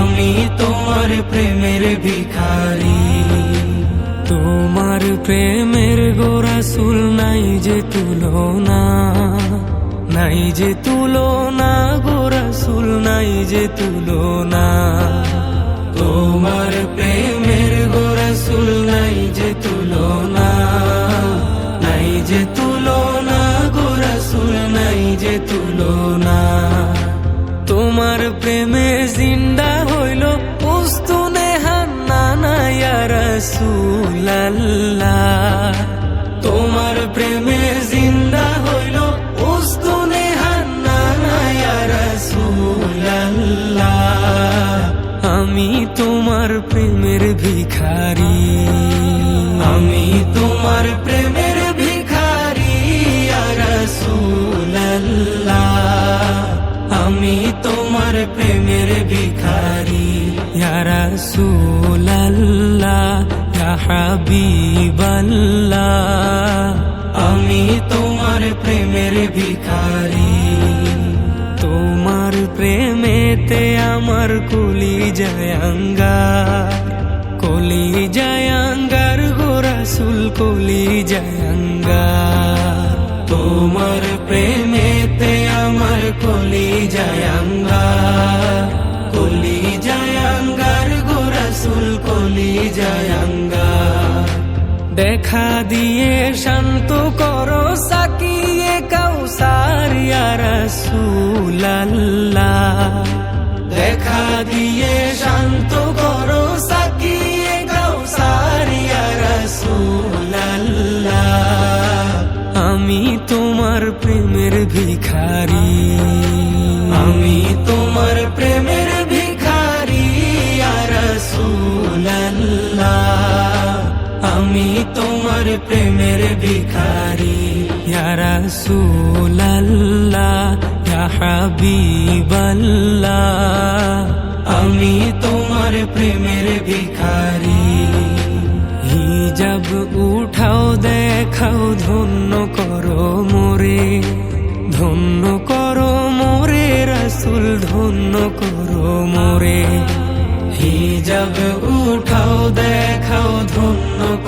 আমি তোমার প্রেমের ভিখারি। তোমার প্রেমের গোরাসুল নাই যে তুলনা, নাই যে তুলনা গোরাসুল নাই যে তুলনা। তোমার প্রেমের গোরাসুল নাই যে তুলনা, নাই যে তুলনা গোরাসুল নাই যে তুলনা। তোমার প্রেমে জিন্দা রসুল্লাহ তোমার প্রেমে জিন্দা হইল উস্তুনে আমি তোমার প্রেমের ভিখারি। আমি তোমার প্রেমের ভিখারি রসুল্লাহ আমি তোমার প্রেমের ভিখারি রসুল্লাহ হাবিবাল্লাহ, আমি তোমার প্রেমের ভিখারি। তোমার প্রেমেতে আমার কলি জয়াঙ্গার কলি জয়াঙ্গার গোরাসুল কলি জয়াঙ্গার তোমার প্রেমেতে আমার কলি জয়াঙ্গার কলি জয়াঙ্গার গোরাসুল কলি জয়াঙ্গার দেখা দিয়ে শান্ত করো, সাকিয়ে কাউসার রসুল্লাহ দেখা দিয়ে শান্ত করো, সাকিয়ে কাউসার রসুল্লাহ আমি তোমার প্রেমের ভিখারি। আমি তোমার প্রেমের ভিখারি। রসুল্লাহ হাবিবাল্লাহ। আমি তোমার প্রেমের ভিখারি। হিজাব উঠাও, দেখাও, ধন্য করো মোরে। ধন্য করো মোরে, রসুল, ধন্য করো মোরে। হিজাব উঠাও, দেখাও, ধন্য